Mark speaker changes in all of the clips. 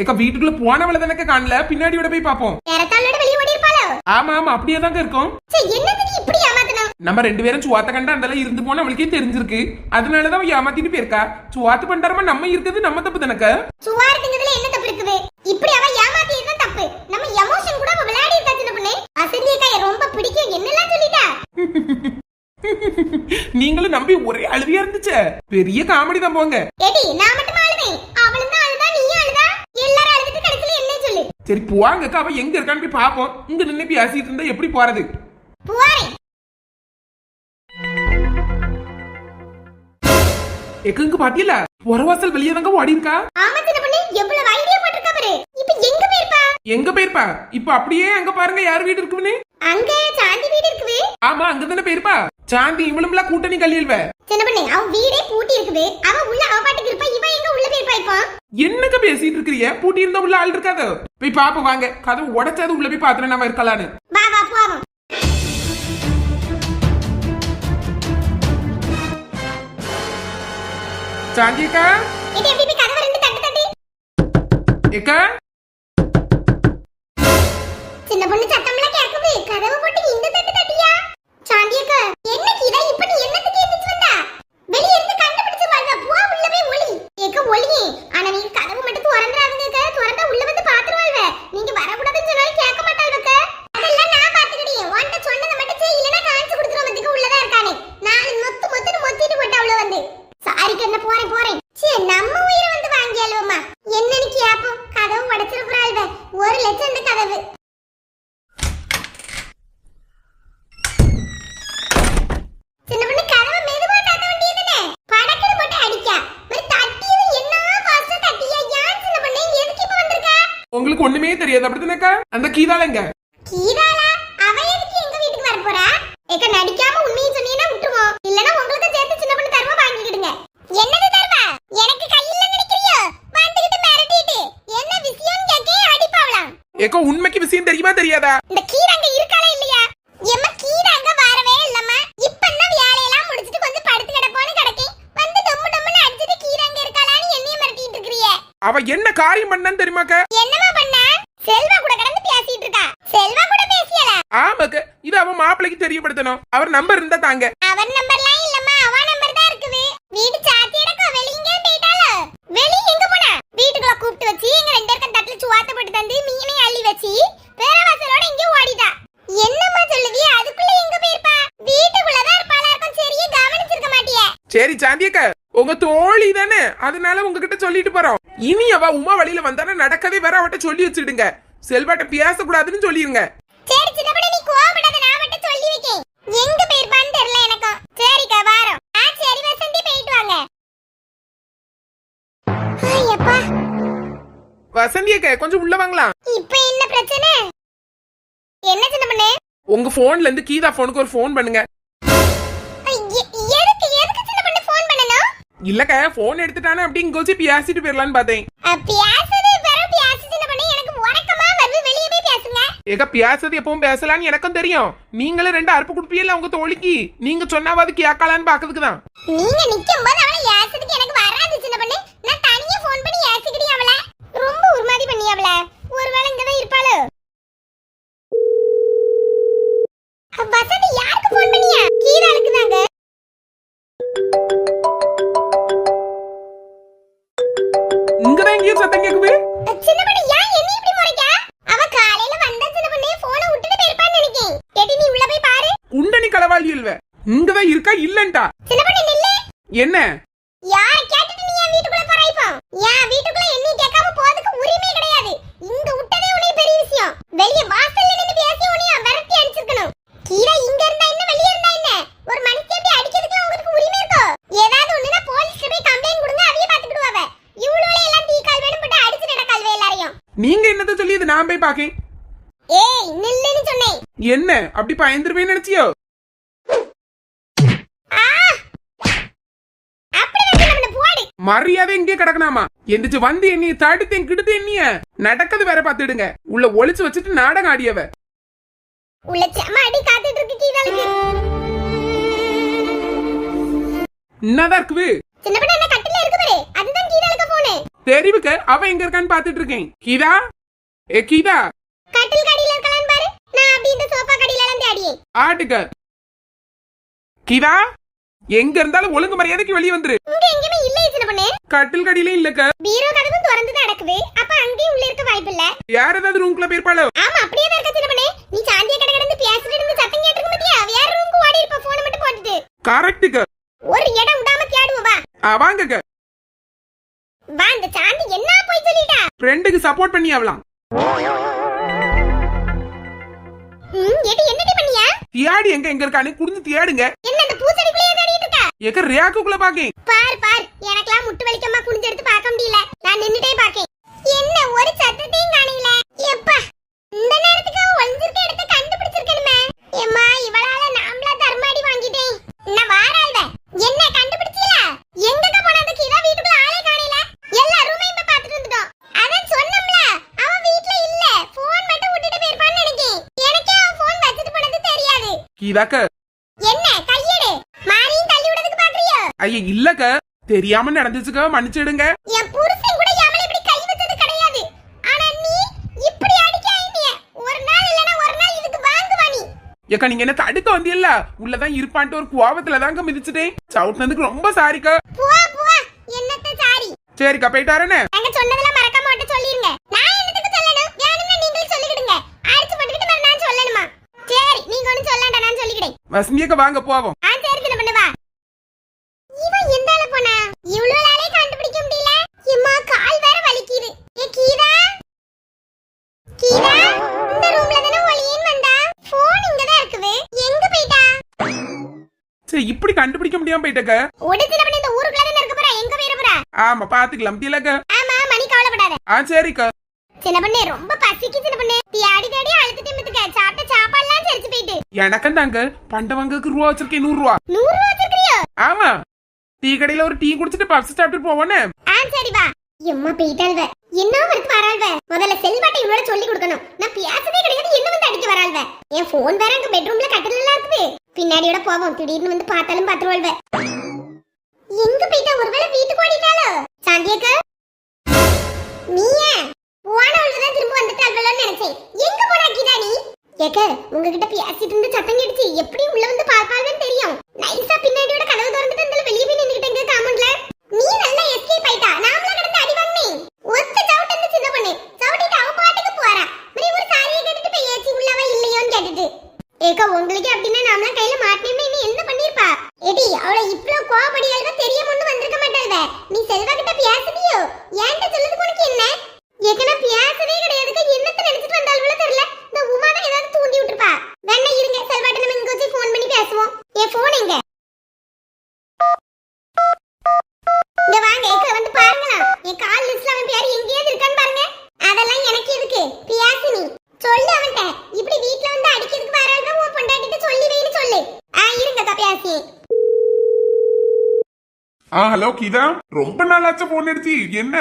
Speaker 1: ஏக்கா வீட்டுக்குள்ள போனவள தானக்க காணல பின்னாடியோட போய் பாப்போம்
Speaker 2: வேறத்தாளோட வெளிய ஓடி இருப்பாளோ?
Speaker 1: ஆமா ஆமா அப்படியே தாங்க இருக்கும்.
Speaker 2: சே என்னது நீ இப்படி ஏமாத்தணும்
Speaker 1: நம்ம ரெண்டு பேரும் சுவாத்த கண்டா அந்த இருந்து போன அவளுக்கே தெரிஞ்சிருக்கு. அதனாலதான் அவ ஏமாத்திட்டு போயிருக்கா. சுவாத்து பண்டாரமா நம்ம இருக்கிறது நம்ம தப்பு தானக்க?
Speaker 2: சுவா இருக்குங்கிறதுல என்ன தப்பு இருக்குது? இப்படி அவ ஏமாத்தியது தான் தப்பு. நம்ம எமோஷன் கூட அவ விளையாடி இருக்கா சின்ன பொண்ணு? அசந்தியக்காய ரொம்ப பிடிக்கும். என்னெல்லாம் சொல்லிட்டா?
Speaker 1: நீங்களும் நம்பி ஒரே அழுவியா இருந்துச்சே. பெரிய காமெடி தான் போங்க.
Speaker 2: ஏடி நான்
Speaker 1: சரி போவாங்கக்கா அவ எங்க இருக்கான்னு போய் பாப்போம் இங்க நின்னு பேசிட்டு இருந்தா எப்படி போறது?
Speaker 2: புவாரே
Speaker 1: எங்க பாத்தியல புறவாசல் வெளியே தாங்க ஓடி இருக்கா?
Speaker 2: எங்க போயிருப்பா?
Speaker 1: இப்ப அப்படியே அங்க பாருங்க யார் வீடு இருக்குன்னு
Speaker 2: அங்க சாந்தி வீடு இருக்குது.
Speaker 1: ஆமா அங்க தானே போயிருப்பா. சாந்தி இவளும்லாம் கூட்டணி கல்லியல்வ
Speaker 2: சின்ன பொண்ணு அவ வீடே பூட்டி இருக்குது. அவ உள்ள அவ பாட்டுக்கு இருப்பா. இவ எங்க உள்ள போயிருப்பா இப்போ?
Speaker 1: என்னங்க பேசிட்டு இருக்கிறிய? பூட்டி இருந்த உள்ள ஆள் இருக்காது? போய் பாப்ப வாங்க. கதவு உடைச்சாது உள்ள போய் பாத்துட்டு நம்ம இருக்கலான்னு.
Speaker 2: வா வா போவோம்.
Speaker 1: சாந்தி அக்கா?
Speaker 2: இது எப்படி போய் கதவை ரெண்டு தட்டு தட்டி.
Speaker 1: ஏக்கா?
Speaker 2: சின்ன பொண்ணு சத்தம்லாம் கேக்குது கதவை போட்டு இந்த தட்டு தட்டியா? சாந்தியக்கா என்ன கீதா? இப்படி என்னத்துக்கு எந்திரிச்சு வந்தா வெளிய இருந்து கண்டுபிடிச்சு பாருங்க போ உள்ள போய் ஒளி ஏக்க ஒளியே ஆனா நீங்க கதவு மட்டும் திறந்துறாதுங்க திறந்தா உள்ள வந்து பாத்துருவாள்வ நீங்க வரக்கூடாதுன்னு சொன்னாலும் கேட்க மாட்டாள்வக்க அதெல்லாம் நான் பாத்துக்கிட்டேன் உன்கிட்ட சொன்னதை மட்டும் செய் இல்லனா காமிச்சு கொடுத்துருவோம் பத்துக்கு உள்ளதா இருக்கானே நாலு மொத்து மொத்துன்னு மொத்திட்டு போட்டா உள்ள வந்து சாரிக்கு என்ன போறேன் போறேன் சே நம்ம உயிரை வந்து வாங்கியாலுவமா என்னன்னு கேப்போம் கதவு உடைச்சிருக்கிறாள்வ ஒரு லட்சம் இந்த கதவு சின்ன பொண்ணு கதவை மெதுவா தட்ட வேண்டியதுனே படக்குன்னு போட்டு அடிக்கா ஒரு தட்டியது என்ன ஃபாஸ்டா தட்டியா யார் சின்ன பொண்ணு எதுக்கு இப்ப வந்திருக்கா
Speaker 1: ஒண்ணுமே தெரியாது. அப்படித்தானக்கா அந்த கீதால எங்க?
Speaker 2: கீதாலா? அவ எதுக்கு எங்க வீட்டுக்கு வர போறா? ஏக்க நடிக்காம உண்மையை சொன்னீங்கன்னா விட்டுருவோம் இல்லனா உங்களுக்கு சேர்த்து சின்ன பொண்ணு தருவா வாங்கிக்கிடுங்க. என்னது தருவா? எனக்கு கையில நினைக்கிறியோ? வந்துகிட்டு மிரட்டிட்டு. என்ன விஷயம் கேக்கே அடிப்பாவலாம்
Speaker 1: ஏக்கா உண்மைக்கு விஷயம் தெரியுமா தெரியாதா?
Speaker 2: இந்த கீரங்க இருக்காளா இல்லையா? எம்ம கீரங்க வரவே இல்லம்மா. இப்பதான் வேலையெல்லாம் முடிச்சிட்டு கொஞ்சம் படுத்து கிடப்போன்னு கிடக்கேன் வந்து டொம்மு டொம்முன்னு அடிச்சிட்டு கீரங்க இருக்காளான்னு என்னைய மிரட்டிட்டு இருக்கிறியே.
Speaker 1: அவ என்ன காரியம் பண்ணான்னு தெரியுமாக்கா
Speaker 2: செல்வா கூட கடந்து பேசிட்டு இருக்கா? செல்வா கூட பேசியல
Speaker 1: ஆமாக்க இது அவ மாப்பிளைக்கு தெரியப்படுத்தணும். அவர் நம்பர் இருந்தா தாங்க.
Speaker 2: அவன் நம்பர்லாம் இல்லம்மா அவ நம்பர் தான் இருக்குது. வீடு சாத்தி எடுக்க வெளிய எங்க போயிட்டாளோ? வெளிய எங்க போனா? வீட்டுக்குள்ள கூப்பிட்டு வச்சு எங்க ரெண்டு பேருக்கும் தட்டுல சுவாத்த போட்டு தந்து மீனை அள்ளி வச்சு பேர வாசலோட எங்க ஓடிட்டா. என்னம்மா சொல்லுவிய அதுக்குள்ள எங்க போயிருப்பா? வீட்டுக்குள்ள தான் இருப்பாளா இருக்கும் சரியே கவனிச்சிருக்க மாட்டியே.
Speaker 1: சரி சாந்தியக்கா உங்க தோழி தானே. அதனால உங்ககிட்ட சொல்லிட்டு போறோம். இனி அவ உமா வழியில வந்தானே நடக்கவே வேற அவட்ட சொல்லி வச்சிடுங்க செல்வாட்ட பேசக்கூடாதுன்னு சொல்லிருங்க.
Speaker 2: சரி நீ கோவப்படாத நான் மட்டும் சொல்லி வைக்கேன். எங்க போயிருப்பான்னு தெரியல எனக்கும். சரிக்கா வாரோம். ஆ சரி வசந்தி போயிட்டு வாங்க. ஐயப்பா.
Speaker 1: வசந்தியக்கா கொஞ்சம் உள்ள வாங்கலாம்
Speaker 2: இப்போ என்ன பிரச்சனை? என்ன சின்ன பண்ணு
Speaker 1: உங்க போன்ல இருந்து கீதா போனுக்கு ஒரு ஃபோன் பண்ணுங்க. இல்லக்க போன் எடுத்துட்டானே அப்படின்னு கோச்சு பேசிட்டு போயிடலான்னு பார்த்தேன். ஏக்கா பேசுறது எப்பவும் பேசலான்னு எனக்கும் தெரியும். நீங்களும் ரெண்டு அறுப்பு கொடுப்பீல்ல உங்க தோழிக்கு? நீங்க சொன்னாவது கேட்கலான்னு பாக்கிறதுக்கு தான்.
Speaker 2: நீங்க நிக்கும் போது அவளை ஏசுறதுக்கு எனக்கு வராது சின்ன பண்ணு. நான் தனியா ஃபோன் பண்ணி ஏசிக்கிடி அவளை. ரொம்ப உருமாதி பண்ணி அவளை. ஒருவேளை இங்க தான் இருப்பாளோ? வசந்தி யாருக்கு ஃபோன் பண்ணியா?
Speaker 1: சத்தம் கேக்குது?
Speaker 2: சின்ன பண்ணு ஏன் என்ன இப்படி முறைக்கா? அவ காலையில வந்தா சின்ன பண்ணு போனை விட்டுட்டு போயிருப்பான்னு நினைக்கேன். கேட்டி நீ உள்ள போய் பாரு.
Speaker 1: குண்டனி களவாளி இல்ல இங்கதான் இருக்கா இல்லன்ட்டா
Speaker 2: சின்ன பண்ணு நில்லு.
Speaker 1: என்ன
Speaker 2: யார கேட்டுட்டு நீ என் வீட்டுக்குள்ள போற இப்போ என் வீட்டுக்குள்ள என்னை கேட்காம போறதுக்கு உரிமை கிடையாது இங்க விட்டதே உனக்கு பெரிய விஷயம் வெளிய வாசல்ல நின்னு பேசி உன்னைய விரட்டி அடிச்சிருக்கணும் கீழே இங்க இருந்தா என்ன வெளிய இருந்தா என்ன ஒரு மனுஷன் எப்படி அடிக்கிறதுக்கு உங்களுக்கு உரிமை இருக்கோ ஏதாவது ஒண்ணுனா போலீஸ்ல போய் கம்ப்ளைண்ட் கொடுங்க அவிய பாத்துக்கிடுவாவ இவ்வளவு எல்லாம் தீ கால் வேணும் போட்டு அடிச்சு நடக்கால்வே எல்லாரையும்
Speaker 1: நீங்க என்னத்த சொல்லி இது நான் போய் பாக்கேன்
Speaker 2: ஏய் நில்லுன்னு சொன்னேன்.
Speaker 1: என்ன? அப்படி பயந்துருவேன்னு நினைச்சியோ? மரியாதை இங்கே கிடக்கணாமா? எந்திரிச்சு வந்து என்னைய தடுத்தேன் கிடுத்து என்னைய? நடக்கிறது வேற பாத்துடுங்க உள்ள ஒளிச்சு வச்சுட்டு நாடகம் ஆடியவ.
Speaker 2: உள்ள செம அடி காத்துட்டு இருக்கு கீழாளுக்கு
Speaker 1: என்னதான் இருக்குது?
Speaker 2: சின்ன பண்ண என்ன கட்டில இருக்கு பாரு. அதுதான் கீழாளுக்கு போனு
Speaker 1: தெரிவுக்கு அவ எங்க இருக்கான்னு பாத்துட்டு இருக்கேன். கீதா? ஏ கீதா.
Speaker 2: கட்டில் கடியில இருக்கலாம் பாரு. நான் அப்படி இந்த சோஃபா கடியில எல்லாம் தேடியே.
Speaker 1: ஆட்டுக்க. கீதா எங்க இருந்தாலும் ஒழுங்கு மரியாதைக்கு வெளியே வந்துரு.
Speaker 2: இங்க எங்கேயுமே இல்ல சின்ன பொண்ணு.
Speaker 1: கட்டில் கடியில இல்லக்க
Speaker 2: பீரோ கதவும் திறந்து தான் நடக்குது. அப்ப அங்கேயும் உள்ள இருக்க வாய்ப்பு இல்ல.
Speaker 1: யார் ஏதாவது ரூம்குள்ள போயிருப்பாளோ?
Speaker 2: ஆமா அப்படியே தான் இருக்க சின்ன பொண்ணு. நீ சாந்தியா கடை கிடந்து பேசிட்டு இருந்து சத்தம் கேட்டிருக்க மாட்டியா வேற ரூமுக்கு ஓடி இருப்ப போனை மட்டும் போட்டுட்டு.
Speaker 1: கரெக்டுக்கு
Speaker 2: ஒரு இடம் விடாம தேடுவோம் வா.
Speaker 1: வாங்கக்க
Speaker 2: வா இந்த சாந்தி என்ன போய் சொல்லிட்டா?
Speaker 1: ஃப்ரெண்டுக்கு சப்போர்ட் பண்ணி ஆகலாம் தியாடி எங்க எங்க இருக்கான்னு குடிஞ்சு தியாடுங்க.
Speaker 2: என்ன இந்த பூச்செடிக்குள்ளேயே தேடிட்டு இருக்கா?
Speaker 1: எங்க ரேக்குக்குள்ள பாக்கேன்.
Speaker 2: பார் பார் எனக்கெல்லாம் முட்டு வலிக்கமா குனிஞ்சு எடுத்து பார்க்க முடியல. நான் நின்னுட்டே பாக்கேன் என்ன ஒரு சத்தத்தையும் காணல எப்பா இந்த நேரத்துக்கு ஒளிஞ்சிருக்க இடத்த கண்டுபிடிச்சிருக்கணுமே இவளால நாமளா தர்மாடி வாங்கிட்டேன் என்ன வாராள்வ என்ன கண்டுபிடிச்சீல எங்கக்க போன அந்த கீதா வீட்டுக்குள்ள ஆளே காணல எல்லா ரூமையும் போய் பார்த்துட்டு வந்துட்டோம் அதான் சொன்னோம்ல அவ வீட்ல இல்ல போன் மட்டும் விட்டுட்டு போயிருப்பான்னு நினைக்கேன் எனக்கே அவ போன் வச்சுட்டு போனது
Speaker 1: கீதாக்க
Speaker 2: என்ன கையெடு. மாரியும் தள்ளி விடுறதுக்கு பாக்குறியோ
Speaker 1: ஐயா இல்லக்க. தெரியாம நடந்துச்சுக்க மன்னிச்சிடுங்க.
Speaker 2: என் புருஷன் கூட என் மேல இப்படி கை வச்சது கிடையாது. ஆனா நீ இப்படி அடிக்க என்னைய ஒரு நாள் இல்லனா ஒரு நாள் இதுக்கு வாங்குவா நீ.
Speaker 1: ஏக்கா நீங்க என்ன தடுக்க வந்தியல்ல உள்ளதான் இருப்பான்ட்டு ஒரு கோவத்துல தாங்க மிதிச்சிட்டேன். சவுட்னதுக்கு ரொம்ப சாரிக்கா
Speaker 2: புவா புவா. என்னத்த சாரி
Speaker 1: சரிக்கா போயிட்டாரனே
Speaker 2: நாங்க சொன்னதெல்லாம் மறக்காம மட்டும் சொல்லிருங்க நான் என்னத்துக்கு சொல்லணும் வேணும்னா நீங்களே சொல்லிக்கிடுங்க அடிச்சு போட்டுக்கிட்டு மறு நான் சொல்லணுமா சரி நீங்க ஒண்ணும் சொல்லாண்டா நான் சொல்லிக்கிடேன்
Speaker 1: வசந்தியக்க வாங்க போவோம்.
Speaker 2: ஆ சரி வா. இவன் எந்தால போனா? இவ்வளவு நாளே கண்டுபிடிக்க முடியல. எம்மா கால் வேற வலிக்குது. ஏ கீதா? கீதா இந்த ரூம்ல தானே ஒளியன் வந்தா? போன் இங்க தான் எங்க போயிட்டா?
Speaker 1: சரி இப்படி கண்டுபிடிக்க முடியாம போயிட்டக்க.
Speaker 2: சின்ன பண்ணி இந்த ஊருக்குள்ள தானே இருக்க போறா? எங்க போறா?
Speaker 1: ஆமா பாத்துக்கலாம். திலக்க
Speaker 2: ஆமா மணி கவலைப்படாத.
Speaker 1: ஆ சரிக்கா.
Speaker 2: சின்ன பண்ணே ரொம்ப பசிக்கு சின்ன பண்ணே தேடி தேடி அழுத்துட்டு மித்துக்க சாப்பிட்ட சாப்பாடுலாம் செரிச்சு போயிட்டு
Speaker 1: எனக்கும் தாங்க பண்டவங்களுக்கு ரூபா வச்சிருக்கேன் நூறு ரூபா.
Speaker 2: நூறு ரூபா
Speaker 1: ஆமா. டீ கடையில ஒரு டீ குடிச்சிட்டு பப்ஸ் சாப்பிட்டு போவோன்னு.
Speaker 2: ஆ சரி வா. எம்மா போயிட்டாள்வ. என்ன வருது வராள்வ? முதல்ல செல்வாட்டை இவனோட சொல்லி கொடுக்கணும். நான் பேசவே கிடையாது என்ன வந்து அடிக்க வராள்வ? என் போன் வேற அங்க பெட்ரூம்ல கட்டில இருக்குது. பின்னாடியோட போவோம் திடீர்னு வந்து பார்த்தாலும் பாத்துருவாள்வ எங்க போயிட்டா? ஒருவேளை வீட்டுக்கு ஓடிட்டாளோ? சாந்தியக்கா? நீயே? போனவளுக்கு தான் திரும்ப வந்துட்டாள்வலன்னு நினைச்சேன். போனா நீ ஏக்க உங்ககிட்ட பேசிட்டு இருந்து சத்தம் கேட்டுச்சு. எப்படி உள்ள வந்து பார்ப்பாங்கன்னு தெரியும். நைஸா பின்னாடியோட கதவு திறந்துட்டு அந்த வெளியே போய் நின்னுக்கிட்டேங்க காமன்ல? நீ நல்லா எஸ்கேப் ஆயிட்டா? நாமளா கிடந்து அடி வாங்கினே. ஒத்த சவுட் அந்த சின்ன பொண்ணு. சவுட்டிட்டு அவ பாட்டுக்கு போறா. மரி ஒரு சாரியை கேட்டுட்டு போய் ஏச்சி உள்ளவா இல்லையோன்னு கேட்டுட்டு. ஏக்கா உங்களுக்கு அப்படின்னா நாமளா கையில மாட்டினே நீ என்ன பண்ணிருப்பா? எடி அவள இவ்ளோ கோவப்படியாள்வ தெரிய முன்னு வந்திருக்க மாட்டாள் நீ செல்வா கிட்ட பேசுனியோ? ஏன்ட்ட சொல்லுது உனக்கு என்ன? ஏக்கனா பேசவே கிடையாது என்னத்த நினைச்சிட்டு வந்தாலும் தெரியல இந்த உமா தான் ஏதாவது தூண்டி விட்டுருப்பா வேணா இருங்க செல்வாட்ட நம்ம இங்க வச்சு ஃபோன் பண்ணி பேசுவோம் என் ஃபோன் எங்க இங்க வாங்க எக்க வந்து பாருங்களா என் கால் லிஸ்ட்ல அவன் பேர் எங்கேயாவது இருக்கான்னு பாருங்க அதெல்லாம் எனக்கு எதுக்கு பியாசினி சொல்லு அவன்கிட்ட இப்படி வீட்ல வந்து அடிக்கிறதுக்கு வராங்க உன் பொண்டாட்டிட்ட சொல்லி வைன்னு சொல்லு ஆ இருங்கக்கா பியாசி
Speaker 1: ஆ ஹலோ கீதா. ரொம்ப நாளாச்ச போன் எடுத்தி. என்ன?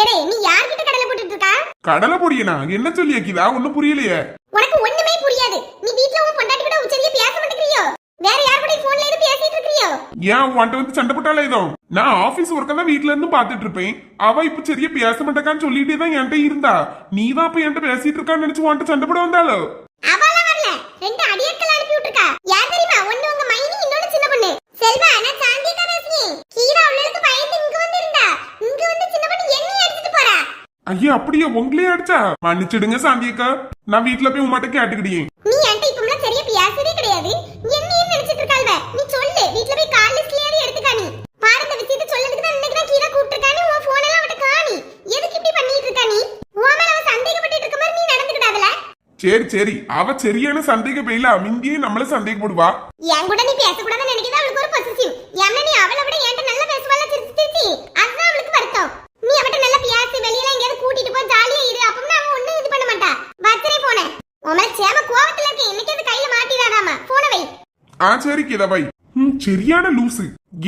Speaker 2: ஏடே நீ யார்கிட்ட கடலை போட்டுட்டு இருக்கா?
Speaker 1: கடலை பொடியனா? என்ன சொல்லிய கீதா? ஒண்ணும் புரியலையே.
Speaker 2: உனக்கு ஒண்ணுமே புரியாது. நீ வீட்ல உன் பொண்டாட்டி கூட உச்சரியா பேச மாட்டேங்கிறியோ? வேற யார் கூட போன்ல இருந்து பேசிட்டு இருக்கியோ
Speaker 1: ஏன் உன்ட்ட வந்து சண்டை போட்டாலே இதோ நான் ஆபீஸ் ஒர்க்க தான் வீட்ல இருந்து பாத்துட்டு இருப்பேன். அவ இப்ப சரியா பேச மாட்டேக்கான்னு சொல்லிட்டே தான் என்கிட்ட இருந்தா. நீ தான் இப்ப என்கிட்ட பேசிட்டு இருக்கான்னு நினைச்சு உன்ட்ட சண்டை போட வந்தாளோ?
Speaker 2: அவளா வரல. ரெண்டு அடியாட்கள் அனுப்பி விட்டுருக்கா யார் தெரியுமா ஒண்ணு உங்க மைனி இன்னொன்னு சின்ன பொண்ணு செல்வா நான் சாந்திக்கா பேசுறேன் கீரா அவளுக்கு பயந்து இங்க வந்து இருந்தா இங்க வந்து சின்ன பொண்ணு என்னைய அடிச்சிட்டு போறா.
Speaker 1: ஐயா அப்படியே உங்களே அடிச்சா? மன்னிச்சிடுங்க சாந்தியக்கா. நான் வீட்ல போய் உமாட்ட கேட்டுக்கிடியே
Speaker 2: நீ என்கிட்ட இப்பமெல்லாம் சரியா பேசவே கிடையாது. என்னையும் நினைச்சிட்டு இருக்காள்வ நீ சொல்லு வீட்ல போய் கால் லிஸ்ட்லயாவது எடுத்துக்கா நீ. பாரு இந்த விஷயத்தை சொல்லதுக்கு தான் இன்னைக்கு தான் கீரா கூப்பிட்டுருக்கானு. உன் போன் எல்லாம் அவட்ட காணி. எதுக்கு இப்படி பண்ணிட்டு இருக்கா நீ? உன் மேல அவன் சந்தேகப்பட்டு இருக்க மாதிரி நீ நடந்துக்கிட்டாதல
Speaker 1: சரி சரி. அவ சரியான சந்தேக பெயில மிந்தியே நம்மள சந்தேகப்படுவா.
Speaker 2: என் கூட நீ பேசக்கூடாதுன்னு நினைக்கிறது அவளுக்கு ஒரு அவளை விட என்கிட்ட நல்லா பேசுவாள சிரிச்சு சிரிச்சு அதுதான் அவளுக்கு வருத்தம். நீ அவட்ட நல்லா பேசி வெளியில எங்கேயாவது கூட்டிட்டு போ ஜாலியா இரு. அப்பவும் அவன் ஒண்ணும் இது பண்ண மாட்டா. வச்சரே போன உமல சேம கோவத்துல இருக்க. இன்னைக்கு அது கையில மாட்டிடாதாமா போன வை.
Speaker 1: ஆ சரி கீதாபாய் ம் சரியான லூசு.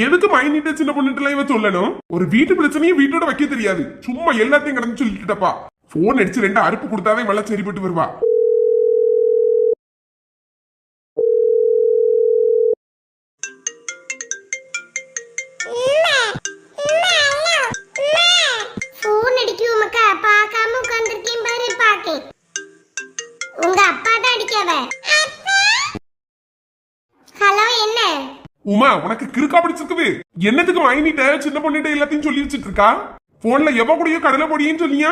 Speaker 1: எதுக்கு மைனிட்ட சின்ன பொண்ணுட்டுல இவ சொல்லணும்? ஒரு வீட்டு பிரச்சனையும் வீட்டோட வைக்க தெரியாது. சும்மா எல்லாத்தையும் கடந்து சொல்லிட்டுட்டப்பா. போன் அடிச்சு ரெண்டு அறுப்பு கொடுத்தாதான் இவெல்லாம் சரிப்பட்டு வருவா.
Speaker 3: உமா உனக்கு கிறுக்கா பிடிச்சிருக்குது. என்னத்துக்கு வாங்கிட்ட? சின்ன பொண்ணிட்ட எல்லாத்தையும் சொல்லி வச்சிட்டு இருக்கா போன்ல எவ கூடயோ கடலை பொடியும் சொல்லியா?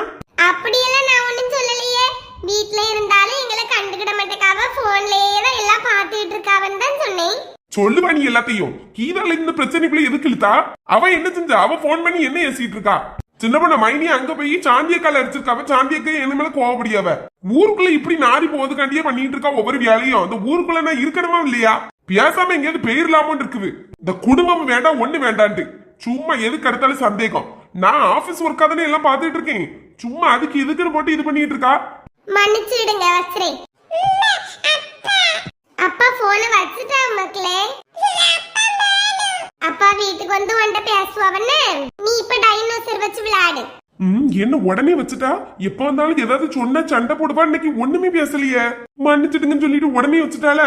Speaker 2: அப்படியெல்லாம் நான் ஒண்ணும் சொல்லலையே. வீட்ல இருந்தாலும் எங்களை கண்டுக்கிட மாட்டேக்காவ. போன்லயே தான் எல்லாம் பாத்துக்கிட்டு இருக்காவன்னு தான் சொன்னேன்.
Speaker 3: சொல்லுவா நீ எல்லாத்தையும். கீதால இந்த பிரச்சனைக்குள்ள எதுக்கு இழுத்தா? அவ என்ன செஞ்சா? அவ போன் பண்ணி என்ன ஏசிட்டு இருக்கா? சின்ன பண்ண மைனி அங்க போய் சாந்தியக்கால அடிச்சிருக்காவ? சாந்தியக்கா என்ன மேல கோவப்படியாவ? ஊருக்குள்ள இப்படி நாரி போவதுக்காண்டியே பண்ணிட்டு இருக்கா ஒவ்வொரு வேலையும்? அந்த ஊருக்குள்ள நான் இருக்கணுமா இல்லையா? பேசாம எங்கேயாவது பெயர்லாமோன்னு இருக்குது. இந்த குடும்பம் வேண்டாம் ஒண்ணு வேண்டான்ட்டு. சும்மா எதுக்கு எடுத்தாலும் சந்தேகம். நான் ஆபீஸ் ஒர்க்கா தானே எல்லாம் பாத்துட்டு இருக்கேன். சும்மா அதுக்கு இதுக்குன்னு போட்டு இது பண்ணிட்டு இருக்கா?
Speaker 2: மன்னிச்சிடுங்க வச்சிரே அப்பா போன வச்சுட்டா மக்களே. அப்பா வீட்டுக்கு வந்து உன்கிட்ட பேசுவாவன்னு நீ இப்ப டைனோசர் வச்சு விளையாடு.
Speaker 3: ம் என்ன உடனே வச்சுட்டா? எப்ப வந்தாலும் ஏதாவது சொன்னா சண்டை போடுவா? இன்னைக்கு ஒண்ணுமே பேசலையே. மன்னிச்சிடுங்கன்னு சொல்லிட்டு உடனே வச்சுட்டால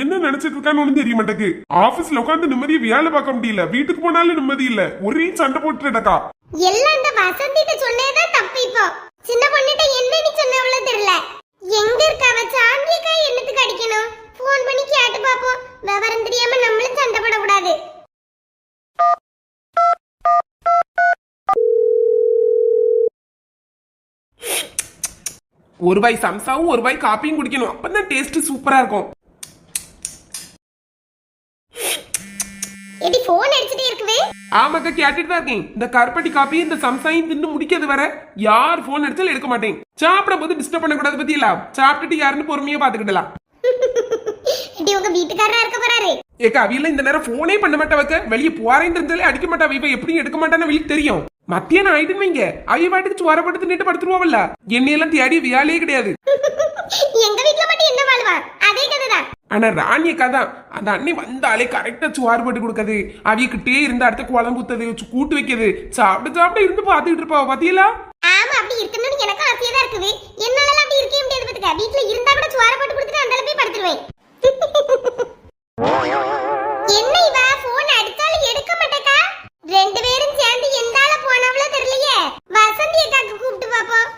Speaker 3: என்ன நினைச்சிட்டு இருக்கான்னு ஒண்ணும் தெரிய மாட்டேக்கு ஆபீஸ்ல உட்காந்து நிம்மதியா வேலை பார்க்க முடியல. வீட்டுக்கு போனாலும் நிம்மதி இல்ல. ஒரே சண்டை போட்டுடக்கா
Speaker 2: எல்லாம் இந்த வசந்திட்ட சொன்னேதான் தப்பு இப்போ. சின்ன பொண்ணுட்ட என்ன நீ சொன்னவளோ தெரியல. எங்க இருக்க அவ சாந்தியக்கா என்னத்துக்கு அடிக்கணும்? ஃபோன் பண்ணி கேட்டு பாப்போம் விவரம் தெரியாம நம்மளும் சண்டை
Speaker 1: ஒரு பாய் சம்சாவும் ஒரு பாய் காப்பியும் குடிக்கணும். அப்பதான் டேஸ்ட் சூப்பரா இருக்கும்.
Speaker 2: எடி ஃபோன் அடிச்சுட்டே இருக்குது.
Speaker 1: ஆமாக்கா கேட்டுட்டு தான் இருக்கேன். இந்த கருப்பட்டி காப்பி இந்த சம்சாயும் தின்னு முடிக்கிறது வர யார் போன் அடிச்சாலும் எடுக்க மாட்டேன். சாப்பிடும் போது டிஸ்டர்ப் பண்ணக்கூடாது பத்தியில? சாப்பிட்டுட்டு யாருன்னு பொறுமையா பாத்துக்கிடலாம்
Speaker 2: எடி உங்க வீட்டுக்காரரா இருக்க போறாரு.
Speaker 1: ஏக்கா அவியெல்லாம் இந்த நேரம் போனே பண்ண மாட்டா வைக்க வெளியே போறேன்னு தெரிஞ்சாலே அடிக்க மாட்டா இவ எப்படி எடுக்க மாட்டான்னு வெளியே தெரியும். மத்தியானம் ஆயிட்டு வைங்க. அவிய பாட்டுக்கு சுவர படுத்து நிட்டு படுத்துருவாங்கல்ல என்னையெல்லாம் தேடி வேலையே கிடையாது.
Speaker 2: எங்க வீட்ல மட்டும் என்ன வாழ்வா? அதே கதைதான்.
Speaker 1: ஆனா ராணி தான் அந்த அண்ணி வந்தாலே கரெக்டா சுவாறு போட்டு கொடுக்குது. அவியக்கிட்டே இருந்து அடுத்த குழம்பு ஊத்துது கூட்டு வைக்கிறது சாப்பிட்டு சாப்பிட்டு இருந்து பாத்துக்கிட்டு இருப்பா பாத்தியலா
Speaker 2: ஆமா அப்படி இருக்கணும்னு எனக்கு ஆசையா தான் இருக்குது. என்னால அப்படி இருக்கவே முடியாது பாத்துக்க. வீட்ல இருந்தா கூட சுவார போட்டு கொடுத்துட்டு அந்த போய் படுத்துருவேன். என்ன இவ? போன் அடிச்சா ரெண்டு பேரும் சேர்ந்து எந்தால போனவளோ தெரியலையே. வசந்தி அக்காக்கு கூப்பிட்டு பாப்போம்.